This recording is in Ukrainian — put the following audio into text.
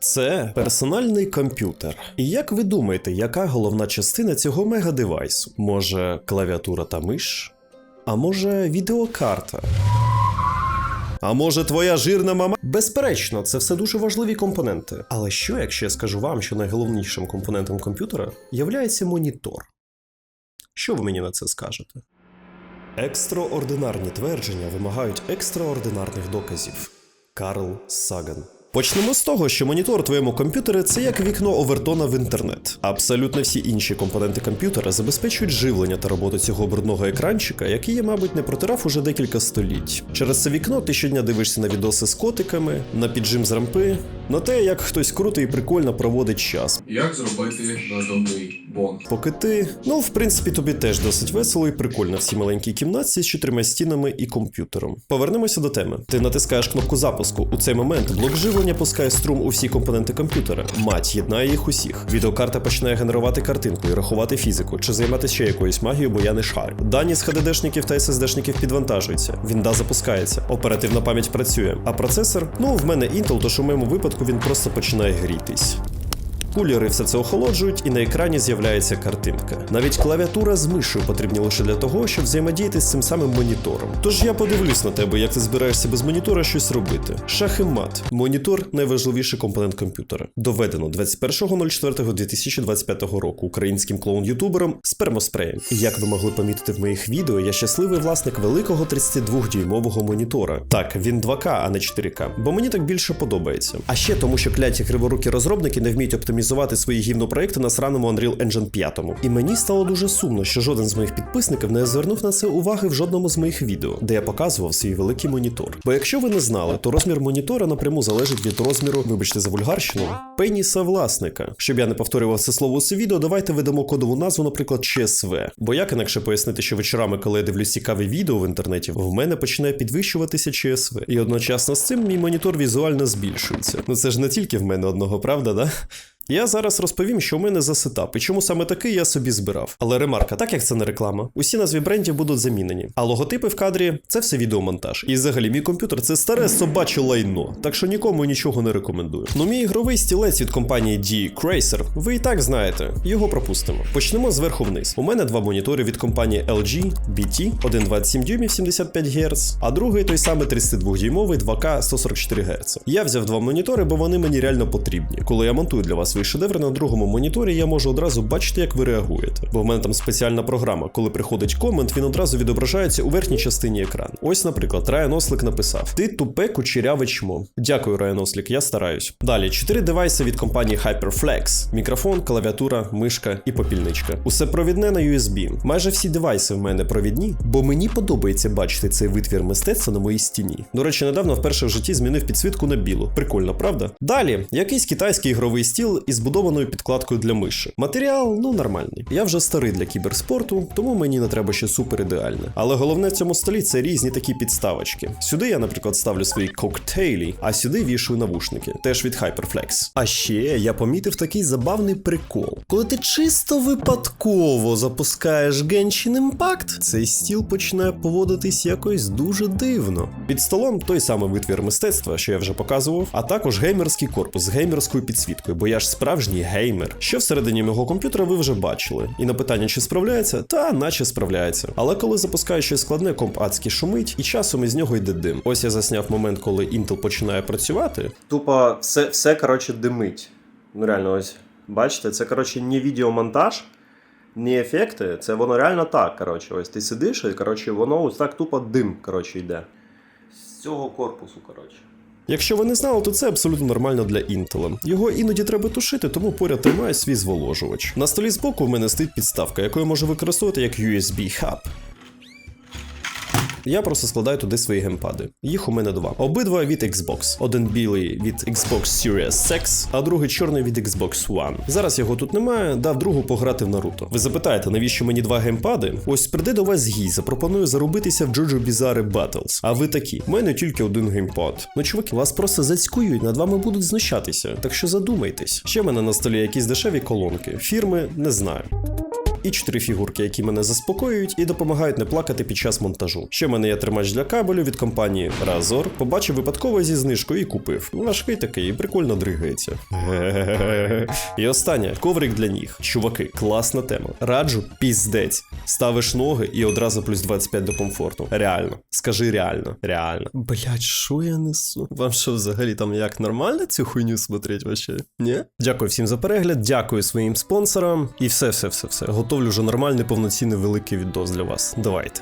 Це персональний комп'ютер. І як ви думаєте, яка головна частина цього мегадевайсу? Може, клавіатура та миш? А може, відеокарта? А може, твоя жирна мама? Безперечно, це все дуже важливі компоненти. Але що, якщо я скажу вам, що найголовнішим компонентом комп'ютера являється монітор? Що ви мені на це скажете? Екстраординарні твердження вимагають екстраординарних доказів. Карл Саган. Почнемо з того, що монітор у твоєму комп'ютері це як вікно Овертона в інтернет. Абсолютно всі інші компоненти комп'ютера забезпечують живлення та роботу цього брудного екранчика, який я, мабуть, не протирав уже декілька століть. Через це вікно ти щодня дивишся на відоси з котиками, на піджим з рампи, на те, як хтось круто і прикольно проводить час. Як зробити надувний бонг? Поки ти, ну в принципі, тобі теж досить весело і прикольно в цій маленькій кімнатці з чотирма стінами і комп'ютером. Повернемося до теми. Ти натискаєш кнопку запуску. У цей момент блок живлення пускає струм у всі компоненти комп'ютера. Мать єднає їх усіх. Відеокарта починає генерувати картинку і рахувати фізику, чи займатися ще якоюсь магією, бо я не шарю. Дані з HDD-шників та SSD-шників підвантажуються. Вінда запускається, оперативна пам'ять працює. А процесор, ну в мене Intel, тож у моєму випадку він просто починає грітись. Кулери все це охолоджують, і на екрані з'являється картинка. Навіть клавіатура з мишею потрібні лише для того, щоб взаємодіяти з цим самим монітором. Тож я подивлюсь на тебе, як ти збираєшся без монітора щось робити. Шах і мат. Монітор найважливіший компонент комп'ютера. Доведено 21.04.2025 року українським клоун-ютубером Спермоспреєм. І як ви могли помітити в моїх відео, я щасливий власник великого 32-дюймового монітора. Так, він 2К, а не 4К, бо мені так більше подобається. А ще тому, що кляті криворукі розробники не вміють оптимізувати свої гівнопроекти на сраному Unreal Engine 5. І мені стало дуже сумно, що жоден з моїх підписників не звернув на це уваги в жодному з моїх відео, де я показував свій великий монітор. Бо якщо ви не знали, то розмір монітора напряму залежить від розміру, вибачте за вульгарщину, пеніса власника. Щоб я не повторював це слово у це відео, давайте ведемо кодову назву, наприклад, ЧСВ. Бо як інакше пояснити, що вечорами, коли я дивлюсь цікаві відео в інтернеті, в мене починає підвищуватися ЧСВ. І одночасно з цим мій монітор візуально збільшується. Ну це ж не тільки в мене одного, правда, да? Я зараз розповім, що у мене за сетап і чому саме такий я собі збирав. Але ремарка, так як це не реклама, усі назви брендів будуть замінені. А логотипи в кадрі це все відеомонтаж. І взагалі мій комп'ютер це старе собаче лайно, так що нікому нічого не рекомендую. Ну мій ігровий стілець від компанії D Cracer, ви і так знаєте, його пропустимо. Почнемо зверху вниз. У мене два монітори від компанії LG BT, один 27 дюймів 75 Гц, а другий той самий 32-дюймовий 2К 144 Гц. Я взяв два монітори, бо вони мені реально потрібні. Коли я монтую для вас свої шедеври на другому моніторі, я можу одразу бачити, як ви реагуєте. Бо в мене там спеціальна програма. Коли приходить комент, він одразу відображається у верхній частині екрану. Ось, наприклад, Райан Ослик написав: Ти тупе кучеряве чмо. Дякую, Райан Ослик, я стараюсь. Далі чотири девайси від компанії HyperFlex: мікрофон, клавіатура, мишка і попільничка. Усе провідне на USB. Майже всі девайси в мене провідні, бо мені подобається бачити цей витвір мистецтва на моїй стіні. До речі, недавно вперше в житті змінив підсвітку на білу. Прикольно, правда? Далі якийсь китайський ігровий стіл із збудованою підкладкою для миші. Матеріал, ну нормальний. Я вже старий для кіберспорту, тому мені не треба ще супер ідеальне. Але головне в цьому столі це різні такі підставочки. Сюди я, наприклад, ставлю свої коктейлі, а сюди вішую навушники, теж від HyperFlex. А ще я помітив такий забавний прикол. Коли ти чисто випадково запускаєш Genshin Impact, цей стіл починає поводитись якось дуже дивно. Під столом той самий витвір мистецтва, що я вже показував, а також геймерський корпус з геймерською підсвіткою, бо я ж справжній геймер. Що всередині мого комп'ютера ви вже бачили. І на питання, чи справляється, та наче справляється. Але коли запускаю щось складне, комп адськи шумить, і часом із нього йде дим. Ось я засняв момент, коли Intel починає працювати. Тупо все, все коротше, димить. Ну реально, ось бачите, це коротше не відеомонтаж. Не ефекти, це воно реально так. Коротше, ось ти сидиш, і коротше, воно ось так тупо дим коротше, йде. З цього корпусу, коротше. Якщо ви не знали, то це абсолютно нормально для Intel. Його іноді треба тушити, тому поряд тримає свій зволожувач. На столі збоку в мене стоїть підставка, яку я можу використовувати як USB хаб. Я просто складаю туди свої геймпади. Їх у мене два. Обидва від Xbox. Один білий від Xbox Series X, а другий чорний від Xbox One. Зараз його тут немає, дав другу пограти в Наруто. Ви запитаєте, навіщо мені два геймпади? Ось прийде до вас гій, запропоную зарубитися в Jojo Bizarre Battles. А ви такі, у мене тільки один геймпад. Ну, чуваки, вас просто зацькують, над вами будуть знущатися. Так що задумайтесь. Ще в мене на столі якісь дешеві колонки. Фірми не знаю. І чотири фігурки, які мене заспокоюють і допомагають не плакати під час монтажу. Ще в мене є тримач для кабелю від компанії Razor. Побачив випадково зі знижкою і купив. Важкий такий, і прикольно дригається. І останнє коврик для ніг. Чуваки, класна тема. Раджу піздець. Ставиш ноги і одразу плюс 25 до комфорту. Реально. Скажи реально. Реально. Блять, що я несу? Вам що взагалі там як нормально цю хуйню смотреть вообще? Ні? Дякую всім за перегляд, дякую своїм спонсорам. І все, все, все, все. Готовлю вже нормальний повноцінний великий відос для вас. Давайте.